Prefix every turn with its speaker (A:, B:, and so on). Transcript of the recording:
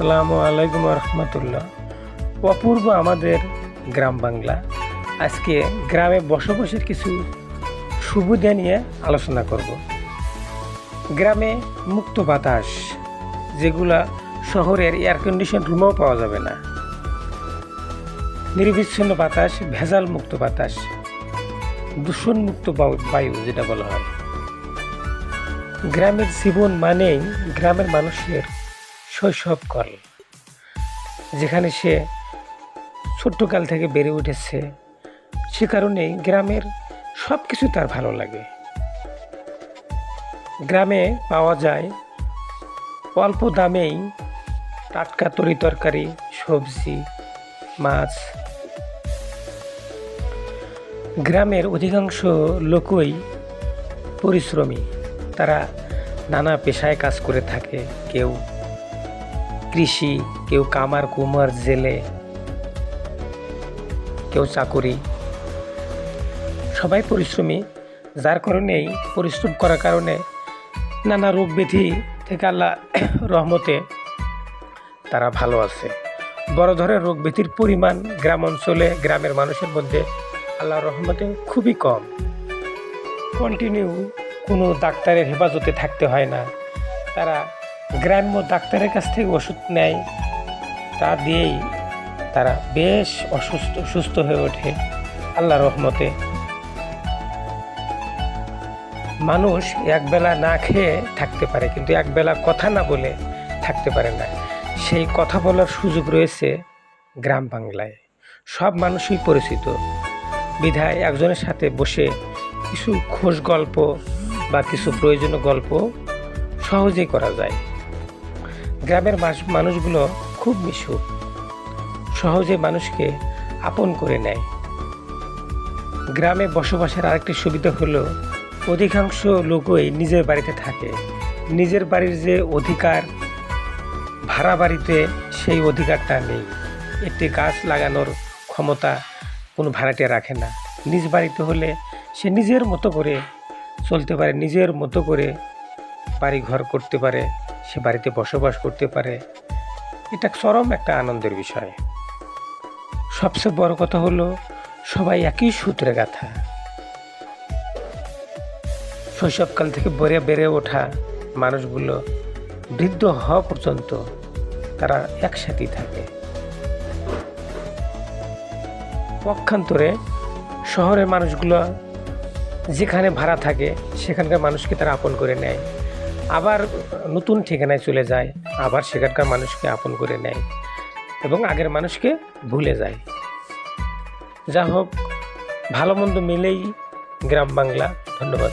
A: আসসালামু আলাইকুম রহমতুল্লাহ অপূর্ব আমাদের গ্রাম বাংলা। আজকে গ্রামে বসবাসের কিছু সুবিধা নিয়ে আলোচনা করব। গ্রামে মুক্ত বাতাস, যেগুলা শহরের এয়ার কন্ডিশন রুমেও পাওয়া যাবে না। নির্বিচ্ছিন্ন বাতাস, ভেজাল মুক্ত বাতাস, দূষণ মুক্ত বায়ু যেটা বলা হয়। গ্রামের জীবন মানেই গ্রামের মানুষের শৈশবকাল যেখানে সে ছোট্টকাল থেকে বেড়ে উঠেছে। সে কারণেই গ্রামের সব কিছু তার ভালো লাগে। গ্রামে পাওয়া যায় অল্প দামেই টাটকা তরি তরকারি, সবজি, মাছ। গ্রামের অধিকাংশ লোকই পরিশ্রমী। তারা নানা পেশায় কাজ করে থাকে, কেউ কৃষি, কেউ কামার, কুমার, জেলে, কেউ চাকুরি। সবাই পরিশ্রমী, যার কারণেই পরিশ্রম করার কারণে নানা রোগ ব্যাধি থেকে আল্লাহ রহমতে তারা ভালো আছে। বড় ধরনের রোগ ব্যাধির পরিমাণ গ্রাম অঞ্চলে, গ্রামের মানুষের মধ্যে আল্লাহ রহমতে খুবই কম। কন্টিনিউ কোনো ডাক্তারের হেফাজতে থাকতে হয় না। তারা গ্রাম্য ডাক্তারের কাছ থেকে ওষুধ নেয়, তা দিয়েই তারা বেশ অসুস্থ, সুস্থ হয়ে ওঠে, আল্লাহ রহমতে। মানুষ একবেলা না খেয়ে থাকতে পারে, কিন্তু একবেলা কথা না বলে থাকতে পারে না। সেই কথা বলার সুযোগ রয়েছে গ্রাম বাংলায়। সব মানুষই পরিচিত। বিধায় একজনের সাথে বসে কিছু খোঁজ গল্প বা কিছু প্রয়োজনীয় গল্প সহজেই করা যায়। গ্রামের মানুষগুলো খুব মিশুক। সহজে মানুষকে আপন করে নেয়। গ্রামে বসবাসের আরেকটি সুবিধা হলো, অধিকাংশ লোকই নিজের বাড়িতে থাকে। নিজের বাড়ির যে অধিকার, ভাড়া বাড়িতে সেই অধিকারটা নেই। একটি গাছ লাগানোর ক্ষমতা কোনো ভাড়াটে রাখে না। নিজ বাড়িতে হলে সে নিজের মতো করে চলতে পারে, নিজের মতো করে বাড়ি ঘর করতে পারে। সে বাড়িতে বসবাস করতে পারে, এটা চরম একটা আনন্দের বিষয়। সবচেয়ে বড় কথা হলো, সবাই একই সূত্রে গাথা। শৈশবকাল থেকে বেড়ে বেড়ে ওঠা মানুষগুলো বৃদ্ধ হওয়া পর্যন্ত তারা একসাথেই থাকে। পক্ষান্তরে শহরের মানুষগুলো যেখানে ভাড়া থাকে, সেখানকার মানুষকে তারা আপন করে নেয়। আবার নতুন ঠিকানায় চলে যায়, আবার সেখানকার মানুষকে আপন করে নেয় এবং আগের মানুষকে ভুলে যায়। যা হোক ভালো মন্দ মিলেই গ্রাম বাংলা। ধন্যবাদ।